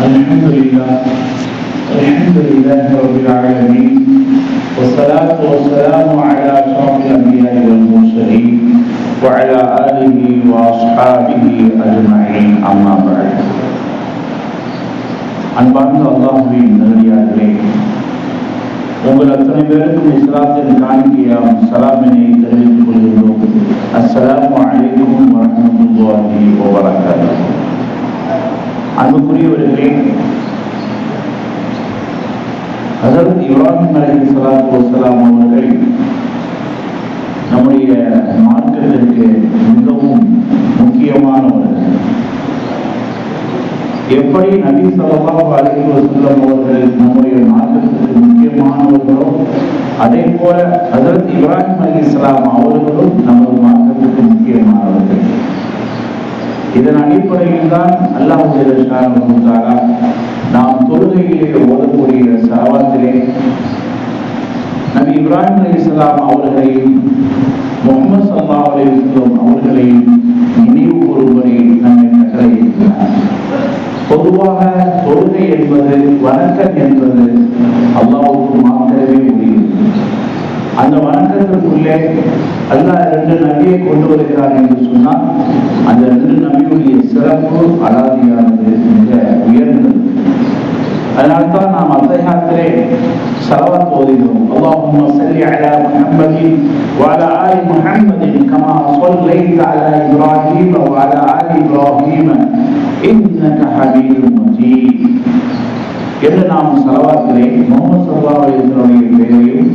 الحمد لله الحمد لله رب العالمين والصلاة والسلام على أشرف الأنبياء والمرسلين وعلى آله وأصحابه أجمعين أما بعد அன்பார்ந்த அல்லாஹுவின் நல்லடியார்களே உங்கள் அத்தனை பேருக்கும் இஸ்லாத்தின் காணிக்கையாம் சலாமினை தெரிவித்துக் கொள்கிறோம் அஸ்ஸலாமு அலைக்கும் வரஹ்மத்துல்லாஹி வபரகாத்துஹு அன்புக்குரியவர்களே அதாவது இப்ராஹிம் அலி சலாம் வஸலாம் அவர்கள் நம்முடைய மார்க்கத்திற்கு மிகவும் முக்கியமானவர்கள் எப்படி நபி ஸல்லல்லாஹு அலி வஸல்லம் அவர்கள் நம்முடைய மார்க்கத்திற்கு முக்கியமானவர்களோ அதே போல அதற்கு இப்ராஹிம் அலைஹிஸ்ஸலாம் அவர்களும் இதன் அடிப்படையில் தான் அல்லாஹ் ஜெல்லஷானு நாம் தொழுகையிலே ஓதக்கூடிய சரவாத்திலே நபி இப்ராஹிம் அலைஹிஸ்ஸலாம் அவர்களையும் முகமது சல்லா அலி இஸ்லாம் அவர்களையும் நினைவு கூறும்படி நம்மை கட்டளையிட்டார். பொதுவாக தொழுகை என்பது வணக்கம் என்பது அல்லாவுக்கு மாத்திரமே அந்த வணக்கத்திற்குள்ளே அல்லாஹ் ரெண்டு நபியை கொண்டு வருகிறார் என்று சொன்னால் அந்த ரெண்டு நபியுடைய சிறப்பு அலாதியானது மிக உயர்ந்தது அதனால்தான் நாம் அத்தகையத்திலே சலவாத் ஓதுகிறோம் اللهم صل على محمد وعلى آل محمد كما صليت على إبراهيم وعلى آل إبراهيم إنك حميد مجيد என்று நாம் சலவாத்திலே முகமது சல்லா அலிஸ்லாமுடைய பெயரையும்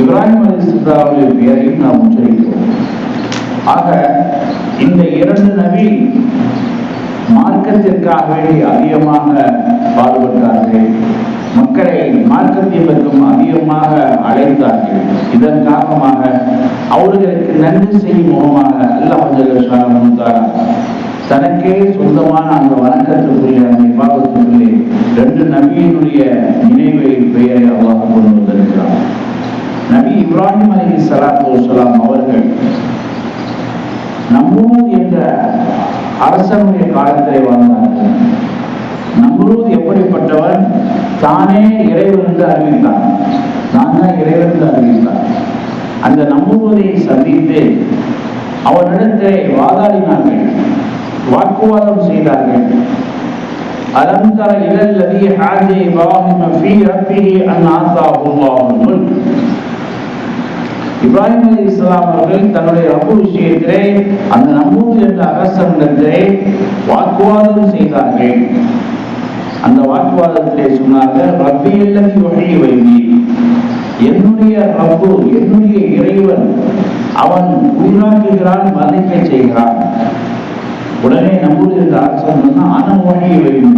இப்ராஹிம் அலிஸ்லாமுடைய பெயரையும் நாம் உச்சரிக்கிறோம். ஆக இந்த இரண்டு நபி மார்க்கத்திற்காக வேண்டி அதிகமாக பாடுபட்டார்கள். மக்களை மார்க்கத்தின் அதிகமாக அழைத்தார்கள். இதன் காரணமாக அவர்களுக்கு நன்றி செய்யும் முகமாக அல்லாஹ் தனக்கே சொந்தமான அந்த வணக்கத்துக்குரிய அந்த விவாதத்துக்குள்ளே ரெண்டு நபியினுடைய நினைவை பெயரை அல்லாஹ் கொண்டு வந்திருக்கிறார் நபி இப்ராஹிம் அலி சலாத்து வலாம் அவர்கள் நம்மூத் என்ற அரசனுடைய காலத்திலே வாழ்ந்தார்கள். நம்ரூத் எப்படிப்பட்டவன்? தானே இறைவன் என்று அறிவித்தான். நான் தான் இறைவன் என்று அறிவித்தான். அந்த நம்புவதை சந்தித்து அவனிடத்தை வாதாடினார்கள். வாக்குவாதம் செய்தார்கள் ألم تر إلى الذي حاج إبراهيم في ربه أن آتاه الله الملك இப்ராஹிம் அலி இஸ்லாம் அவர்கள் தன்னுடைய ரப்பு விஷயத்திலே அந்த நம்மூர் என்ற அரசனிடத்திலே வாக்குவாதம் செய்தார்கள் அந்த வாக்குவாதத்திலே சொன்னார்கள் ரப்பி இல்லம் வழி வைவி என்னுடைய ரப்பு என்னுடைய இறைவன் அவன் உயிராக்குகிறான் மதிக்க செய்கிறான் உடனே நம்மூர் என்ற அரசன் சொன்னா ஆனம் வழி வைவி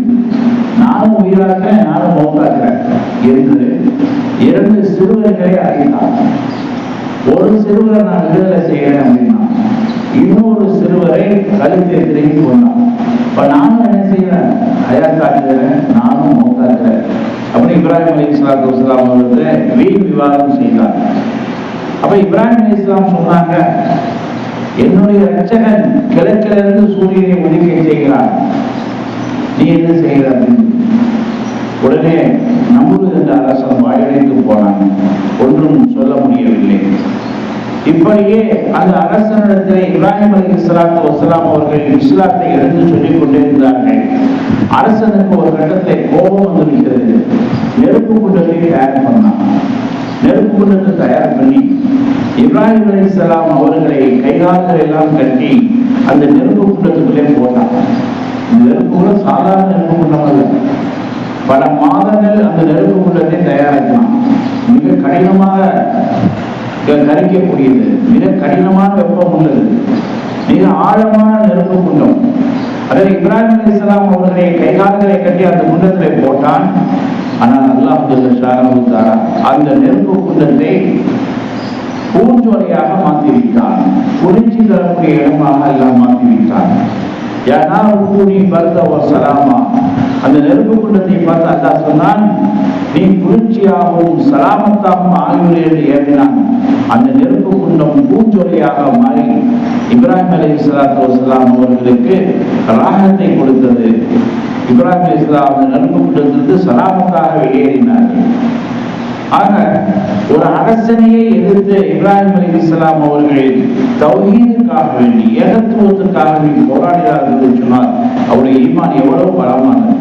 நானும் உயிராக்கிறேன் நானும் மௌத்தாக்குறேன். என்று இரண்டு சிறுவர்களை அறிந்தார் ஒரு சிறுவரை நான் விடுதலை செய்கிறேன் அப்படின்னா இன்னொரு சிறுவரை கழுத்தை திரும்பி கொண்டான் இப்ப நானும் என்ன செய்யறேன் காட்டுகிறேன் நானும் மௌத்தாக்குறேன். அப்படி இப்ராஹிம் அலி இஸ்லாத்து வஸ்லாம் அவர்களை வீண் விவாதம் செய்தார். அப்ப இப்ராஹிம் அலி இஸ்லாம் சொன்னாங்க என்னுடைய ரட்சகன் கிழக்கிலிருந்து சூரியனை ஒதுக்கி செய்கிறான் நீ என்ன செய்கிறார் அப்படின்னு உடனே நம்முது என்ற அரசன் வாயடைந்து போனான். ஒன்றும் சொல்ல முடியவில்லை. இப்படியே அந்த அரசனிடத்தில் இப்ராஹிம் அலி இஸ்லாத்து வசலாம் அவர்கள் இஸ்லாத்தை எடுத்து சொல்லிக் கொண்டே இருந்தார்கள் அரசனுக்கு ஒரு கட்டத்தை கோபம் வந்துவிட்டது. நெருப்பு குண்டத்தை தயார் பண்ணான். நெருப்பு குண்டத்தை தயார் பண்ணி இப்ராஹிம் அலி இஸ்லாம் அவர்களை கைகால்கள் எல்லாம் கட்டி அந்த நெருப்பு குண்டத்துக்குள்ளே போட்டான் நெருப்பு கூட சாதாரண நெருப்பு குண்டம் அல்ல பல மாதங்கள் அந்த நெருப்பு குண்டத்தை தயாரிக்கலாம் மிக கடினமாக கரைக்கக்கூடியது. மிக கடினமான வெப்பம் உள்ளது. மிக ஆழமான நெருப்பு குண்டம் அதில் இப்ராஹிம் அலி இஸ்லாம் அவர்களை கைகால்களை கட்டி அந்த குண்டத்திலே போட்டான். ஆனால் அல்லாஹ் அந்த நெருப்பு குண்டத்தை பூஞ்சோலையாக மாற்றிவிட்டான். குளிர்ச்சி தரக்கூடிய இடமாக எல்லாம் மாற்றிவிட்டான். ஏன்னா கூடி பருத்த ஒரு சலாமா? அந்த நெருப்பு குண்டத்தை பார்த்து அல்லா சொன்னான் நீ குளிர்ச்சியாகவும் சலாமத்தாகவும் ஆகிவிடு என்று ஏறினான் அந்த நெருப்பு குண்டம் பூஞ்சொலையாக மாறி இப்ராஹிம் அலி சலாத்து வசலாம் அவர்களுக்கு ராகத்தை கொடுத்தது. இப்ராஹிம் அலி இஸ்லாம் அந்த நெருப்பு குண்டத்திலிருந்து சலாமத்தாக வெளியேறினார்கள். ஆக ஒரு அரசனையை எதிர்த்து இப்ராஹிம் அலி இஸ்லாம் அவர்களின் தௌஹீதுக்காக வேண்டி ஏகத்துவத்திற்காக வேண்டி போராடினார் என்று சொன்னால் அவருடைய ஈமான் எவ்வளவு பலமானது?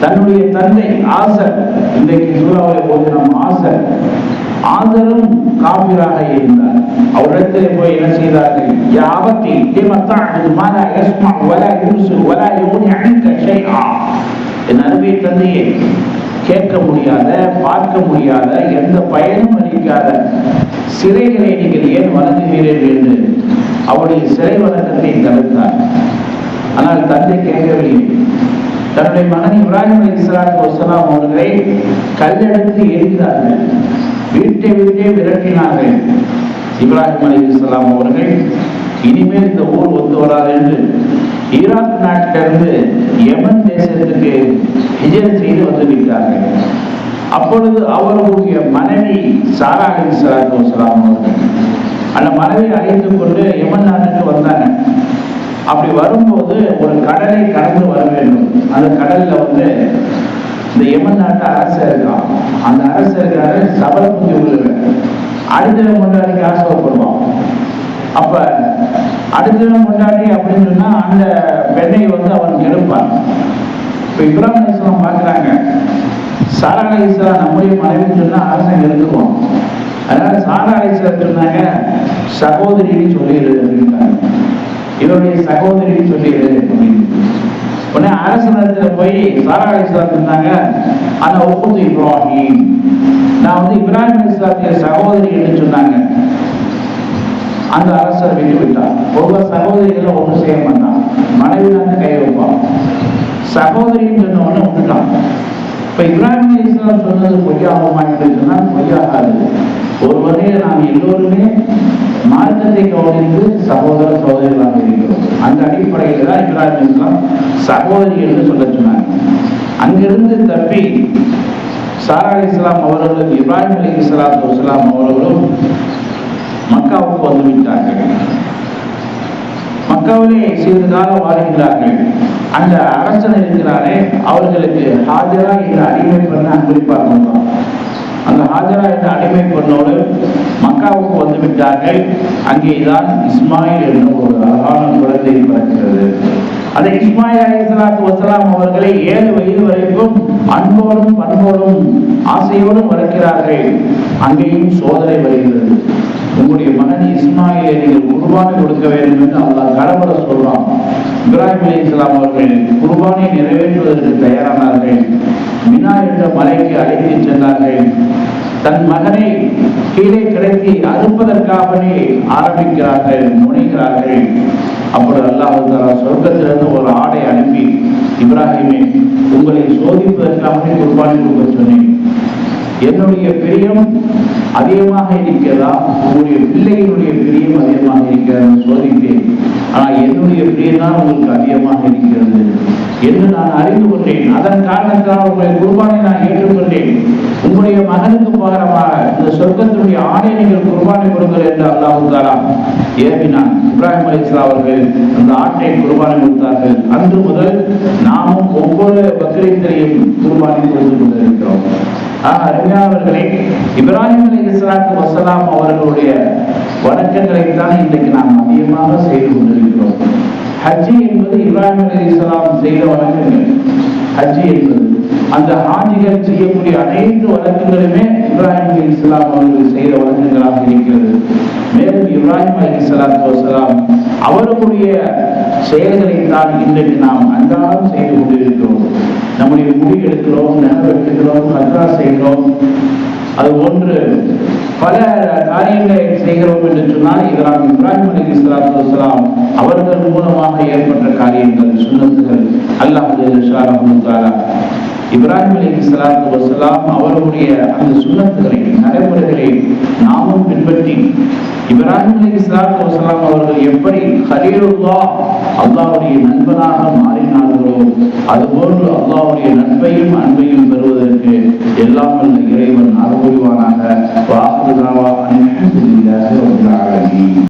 தன்னுடைய தந்தை ஆசர் இன்றைக்கு சூறாவை போது நம் ஆசர் ஆதரும் காபிராக இருந்தார். அவரிடத்தில் போய் என்ன செய்தார்கள்? யாவத்தி அது மாலா யஸ்மா வலா யூசு வலா யுக்னி அணிக்க ஷைஆ. என் அருமை தந்தையே கேட்க முடியாத பார்க்க முடியாத எந்த பயனும் அளிக்காத சிறைகளை நீங்கள் ஏன் வணங்குகிறீர்கள் என்று அவருடைய சிறை வணக்கத்தை தவிர்த்தார் ஆனால் தந்தை கேட்கவில்லை. தன்னுடைய மகன் இப்ராஹிம் அலி இஸ்லாத்து வசலாம் அவர்களை கல்லெடுத்து எரிந்தார்கள். வீட்டை விட்டே விரட்டினார்கள். இப்ராஹிம் அலி இஸ்லாம் அவர்கள் இனிமேல் இந்த ஊர் ஒத்து வராது என்று ஈராக் நாட்டிலிருந்து யமன் தேசத்துக்கு ஹிஜர் செய்து வந்து விட்டார்கள். அப்பொழுது அவர்களுடைய மனைவி சாரா அலி இஸ்லாத்து வசலாம் அவர்கள் அந்த மனைவி அழைத்து கொண்டு யமன் நாட்டுக்கு வந்தாங்க. அப்படி வரும்போது ஒரு கடலை கடந்து வர வேண்டும். அந்த கடல்ல வந்து இந்த யமன் நாட்டு அரசர் இருக்கான். அந்த அரசருக்காரு சபல புத்தி உள்ளவர் அடுத்த கொண்டாடிக்கு ஆசைப்படுவான் அப்ப அடுத்த கொண்டாடி அப்படின்னு சொன்னா அந்த பெண்ணை வந்து அவன் எடுப்பான் இப்ப இப்ராஹிம் இஸ்லாம் பாக்குறாங்க சாரா அலி இஸ்லாம் நம்முடைய மனைவின்னு சொன்னா அரசன் எடுத்துக்குவோம் அதனால சாரா அலி இஸ்லாம் சொன்னாங்க சகோதரின்னு சொல்லிடு அப்படின்ட்டாங்க இவருடைய சகோதரின்னு சொல்லிடு அப்படின்னு. உடனே நேரத்தில் போய் சாரா அலி இஸ்லாம் இருந்தாங்க ஆனா ஒப்புது இப்ராஹிம். நான் வந்து இப்ராஹிம் இஸ்லாத்திய சகோதரி என்று சொன்னாங்க. அந்த அரசர் விட்டு விட்டார் பொதுவாக சகோதரிகளை ஒன்றும் செய்ய மாட்டான். மனைவி தான் கை வைப்பான். சகோதரின்னு சொன்ன உடனே விட்டுட்டான் இப்ப இப்ராஹிம் இஸ்லாம் சொன்னது பொய்யாகுமா என்று சொன்னால் பொய்யாகாது. ஒரு வகையில் நாம் எல்லோருமே மார்க்கத்தை கவனித்து சகோதர சகோதரிகளாக இருக்கிறோம். அந்த அடிப்படையில் தான் இப்ராஹிம் இஸ்லாம் சகோதரி என்று சொல்ல சொன்னாங்க அங்கிருந்து தப்பி சாரா இஸ்லாம் அவர்களும் இப்ராஹிம் அலி இஸ்லாம் அவர்களும் மக்காவுக்கு வந்து விட்டார்கள் மக்காவிலே சிறிது காலம் வாழ்கிறார்கள் அந்த அரசன் இருக்கிறாரே அவர்களுக்கு ஹாஜரா என்ற அடிமை பண்ண அன்பளிப்பாக வந்தான் அந்த ஹாஜரா என்ற அடிமை பண்ணோடு மக்காவுக்கு வந்து விட்டார்கள் அங்கேதான் இஸ்மாயில் என்ற ஒரு அழகான குழந்தை பிறக்கிறது. அந்த இஸ்மாயில் அலிஸ்லாத்து வசலாம் அவர்களை ஏழு வயது வரைக்கும் அன்போடும் பண்போடும் ஆசையோடும் வளர்க்கிறார்கள். அங்கேயும் சோதனை வருகிறது. உங்களுடைய மகன் இஸ்மாயிலை நீங்கள் குர்பானை கொடுக்க வேண்டும் என்று அல்லாஹ் கடவுளை சொல்றான். இப்ராஹிம் அலி இஸ்லாம் அவர்கள் குர்பானை நிறைவேற்றுவதற்கு தயாரானார்கள். மினா என்ற மலைக்கு அழைத்து சென்றார்கள். தன் மகனை கீழே கிடைத்து அறுப்பதற்காகவே ஆரம்பிக்கிறார்கள் முனைகிறார்கள். அப்பொழுது அல்லாஹ் தாலா சொர்க்கத்திலிருந்து ஒரு ஆடை அனுப்பி இப்ராஹிமே உங்களை சோதிப்பதற்காகவே குர்பானை கொடுக்க சொன்னேன். என்னுடைய பிரியம் அதிகமாக இருக்கிறதா? உங்களுடைய பிள்ளைகளுடைய பிரியம் அதிகமாக இருக்கிறதா சோதித்தேன். ஆனால் என்னுடைய பிரியம் தான் உங்களுக்கு அதிகமாக இருக்கிறது. என்று நான் அறிந்து கொண்டேன். அதன் காரணத்தால் உங்களை குர்பானை நான் ஏற்றுக்கொண்டேன். உங்களுடைய மகனுக்கு பகரமாக இந்த சொர்க்கத்தினுடைய ஆணை நீங்கள் குர்பானை கொடுங்கள் என்று அல்லாஹு தாலா ஏவினான் இப்ராஹிம் அலிஸ்லா அவர்கள் அந்த ஆட்டை குர்பானை கொடுத்தார்கள். அன்று முதல் நாமும் ஒவ்வொரு பக்ரீத்தரையும் குர்பானை கொடுத்து கொண்டிருக்கிறோம். அருமையானவர்களே இப்ராஹிம் அலி இஸ்லாத்து வசலாம் அவர்களுடைய வணக்கங்களை தான் இன்றைக்கு நாம் அதிகமாக செய்து கொண்டிருக்கிறோம். ஹஜ்ஜி என்பது இப்ராஹிம் அலி இஸ்லாம் செய்த வணக்கங்கள். ஹஜ்ஜி என்பது அந்த ஹாஜிகள் செய்யக்கூடிய அனைத்து வழக்கங்களுமே இப்ராஹிம் அலி இஸ்லாம் அவர்கள் செய்த வழக்கங்களாக இருக்கிறது. மேலும் இப்ராஹிம் அலி இஸ்லாத்து வசலாம் அவர்களுடைய செயல்களை தான் இன்றைக்கு நாம் அன்றாடம் செய்து கொண்டிருக்கிறோம். எடுக்கிறோம் நகை வெட்டுகிறோம் செய்கிறோம் அது ஒன்று. பல காரியங்களை செய்கிறோம் என்று சொன்னால் இதெல்லாம் இப்ராஹிம் அலி இஸ்லாத்து வசலாம் அவர்கள் மூலமாக ஏற்பட்ட காரியங்கள் சுண்ணத்துகள். அல்லாஹ் இப்ராஹிம் அலி இஸ்லாத்து வசலாம் அவர்களுடைய அந்த சுண்ணத்துகளை நடைமுறைகளை நாமும் பின்பற்றி இப்ராஹிம் அலி இஸ்லாத்து வசலாம் அவர்கள் எப்படி ஹலீலுல்லா அல்லாவுடைய நண்பனாக மாறினார்களோ அதுபோன்று அல்லாவுடைய நண்பையும் அன்பையும் பெறுவதற்கு எல்லாம் வல்ல இறைவன் அருள்வானாக வாக்குதாவா அனைத்து